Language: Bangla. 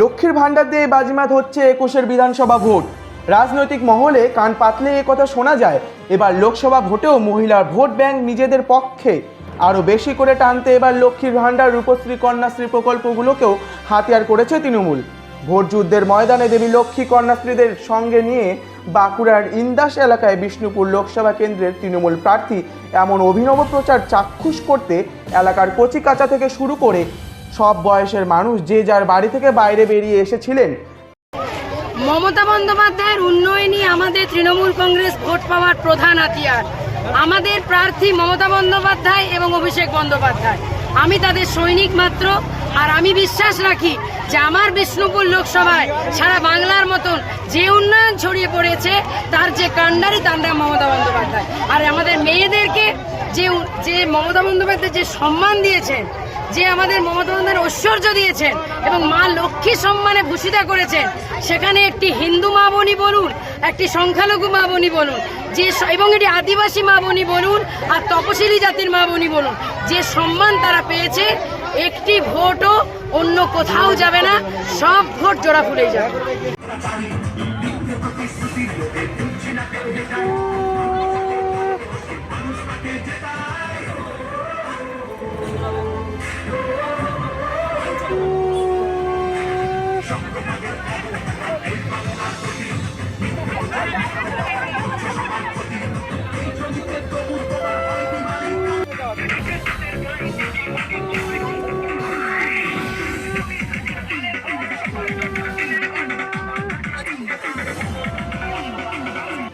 লক্ষ্মীর ভাণ্ডার দিয়ে বাজিমাত হচ্ছে একুশের বিধানসভা ভোট। রাজনৈতিক মহলে কান পাতলে এ কথা শোনা যায়। এবার লোকসভা ভোটেও মহিলার ভোট ব্যাংক নিজেদের পক্ষে। আরও বেশি করে টানতে এবার লক্ষ্মীর ভাণ্ডার, রূপশ্রী, কন্যাশ্রী প্রকল্পগুলোকেও হাতিয়ার করেছে তৃণমূল। ভোট যুদ্ধের ময়দানে দেবী লক্ষ্মী, কন্যাশ্রীদের সঙ্গে নিয়ে বাঁকুড়ার ইন্দাস এলাকায় বিষ্ণুপুর লোকসভা কেন্দ্রের তৃণমূল প্রার্থী এমন অভিনব প্রচার চাক্ষুষ করতে এলাকার কচিকাচা থেকে শুরু করে সব বয়সের মানুষ যে যার বাড়ি থেকে বাইরে বেরিয়ে এসেছিলেন। মমতা বন্দ্যোপাধ্যায়ের উন্নয়নই আমাদের তৃণমূল কংগ্রেস ভোট পাওয়ার প্রধান হাতিয়ার। আমাদের প্রার্থী মমতা বন্দ্যোপাধ্যায় এবং অভিষেক বন্দ্যোপাধ্যায়। আমি তাদের সৈনিক মাত্র, আর আমি বিশ্বাস রাখি যে আমার বিষ্ণুপুর লোকসভায় সারা বাংলার মতন যে উন্নয়ন ছড়িয়ে পড়েছে, তার যে কাণ্ডারি, তার মমতা বন্দ্যোপাধ্যায়। আর আমাদের মেয়েদেরকে যে যে মমতা বন্দ্যোপাধ্যায় যে সম্মান দিয়েছেন যে আমাদের মমতা বন্দ্যোপাধ্যায় ঐশ্বর্য দিয়েছেন এবং মা লক্ষ্মী সম্মানে ভূষিতা করেছেন, সেখানে একটি হিন্দু মা বোনই বলুন, একটি সংখ্যালঘু মা বোনই বলুন, যে এবং এটি আদিবাসী মা বোনই বলুন আর তপশিলি জাতির মা বোনই বলুন, যে সম্মান তারা পেয়েছে, একটি ভোটও অন্য কোথাও যাবে না, সব ভোট জোড়া ফুলেই যাবে।